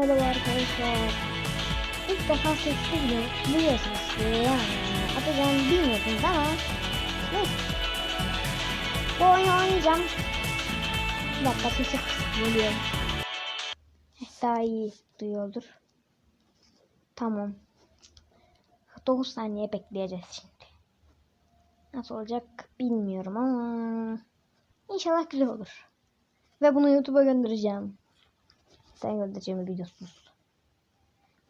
merhaba arkadaşlar. İlk defa sesli video biliyorsunuz ki yani atacağımı ama neyse. Bu oyunu oynayacağım. Bir dakika sesi geliyor. Eh, Daha iyi duyuyordur. Tamam. 9 saniye bekleyeceğiz şimdi. Nasıl olacak bilmiyorum ama inşallah güzel olur. Ve bunu YouTube'a göndereceğim. Sen göndereceğim videosuz.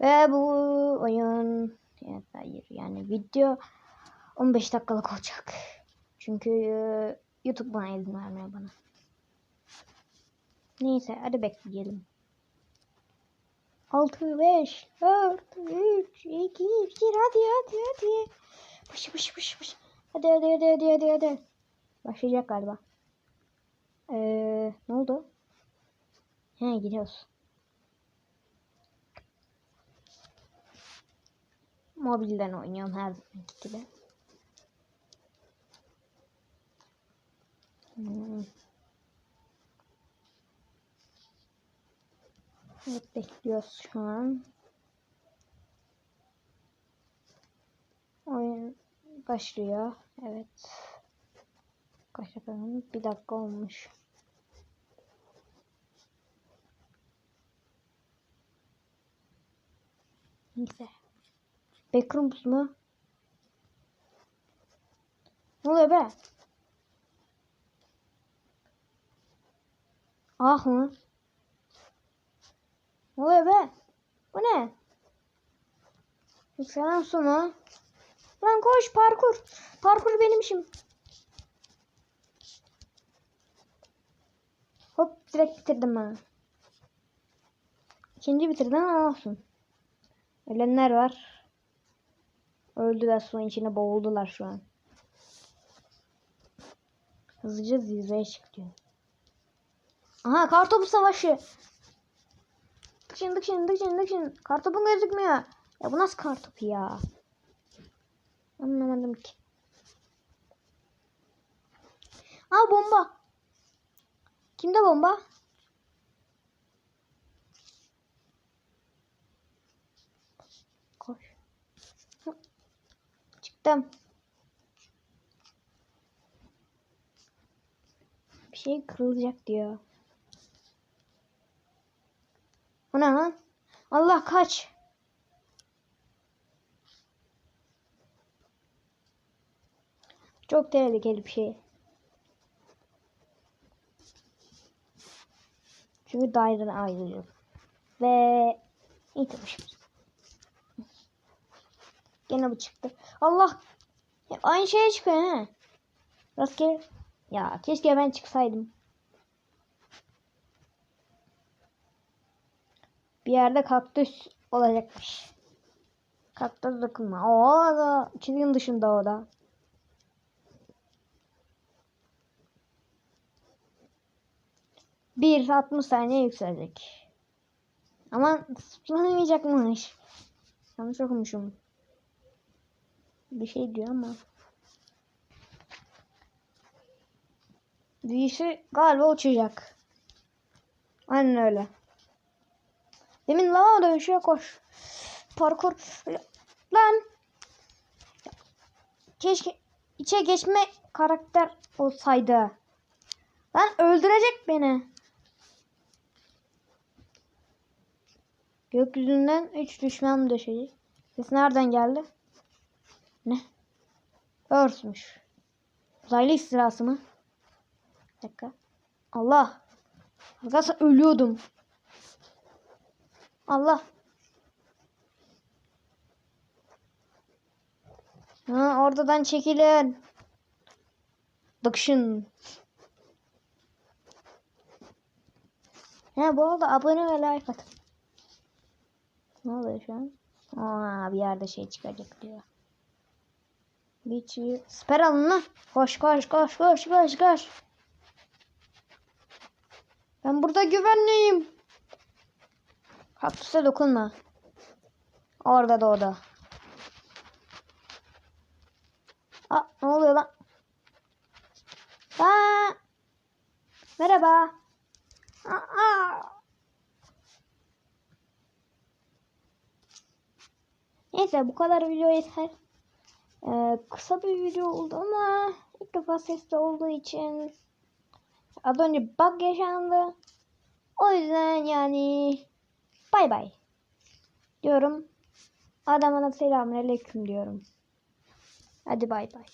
Ve bu oyun yani hayır yani video 15 dakikalık olacak. Çünkü e, YouTube bana izin vermiyor bana. Neyse hadi bekleyelim. 6 5 4 3 2 1 hadi hadi hadi. Pış pış pış pış. Hadi hadi hadi hadi hadi hadi. Başlayacak galiba. Ee, ne oldu? He gidiyoruz. Mobilden oynuyorum her zamanki gibi. Hmm. Evet bekliyoruz şu an. Oyun başlıyor. Evet. Kaç olmuş? Bir dakika olmuş. Neyse. Backrooms mu? Ne oluyor be? Ah mı? Ne oluyor be? Bu ne? Yükselen su mu? Lan koş parkur. Parkur benim işim. Hop direkt bitirdim ben. İkinci bitirdim ama olsun. Ölenler var. Öldüler suyun içine boğuldular şu an. Hızlıca zirveye çık diyor. Aha kartopu savaşı. Dıkşın dıkşın dıkşın dıkşın. Kartopun gözükmüyor. Ya bu nasıl kartopu ya? Anlamadım ki. Aa bomba. Kimde bomba? Koş. Çıktım. Bir şey kırılacak diyor. O ne lan? Allah kaç. Çok tehlikeli bir şey. Çünkü daireden ayrılıyor. Ve iyi. Gene bu çıktı. Allah! Hep aynı şeye çıkıyor he. Rastgele. Ya keşke ben çıksaydım. Bir yerde kaktüs olacakmış. Kaktüs dokunma. Oo da çizgin dışında o da. Bir 60 saniye yükselecek. Ama zıplamayacakmış. Yanlış okumuşum. Bir şey diyor ama. Büyüsü galiba uçacak. Aynen öyle. Demin lava dönüşüyor koş. Parkur. Lan. Keşke içe geçme karakter olsaydı. Lan öldürecek beni. Gökyüzünden üç düşman düşecek. Ses nereden geldi? Ne? Örsmüş. Uzaylı istilası mı? Bir dakika. Allah. Arkadaşlar ölüyordum. Allah. Ha, oradan çekilin. Dıkşın. Ha bu arada abone ve like atın. Ne oluyor şu an? Aa bir yerde şey çıkacak diyor. Çiğ. Siper alın lan. Koş koş koş koş koş koş. Ben burada güvenliyim. Kaktüse dokunma. Orada da o da. Aa, ne oluyor lan? Aa, merhaba. Aa, Neyse bu kadar video yeter. Ee, kısa bir video oldu ama ilk defa sesli olduğu için az önce bug yaşandı. O yüzden yani bay bay diyorum. Adamına selamünaleyküm diyorum. Hadi bay bay.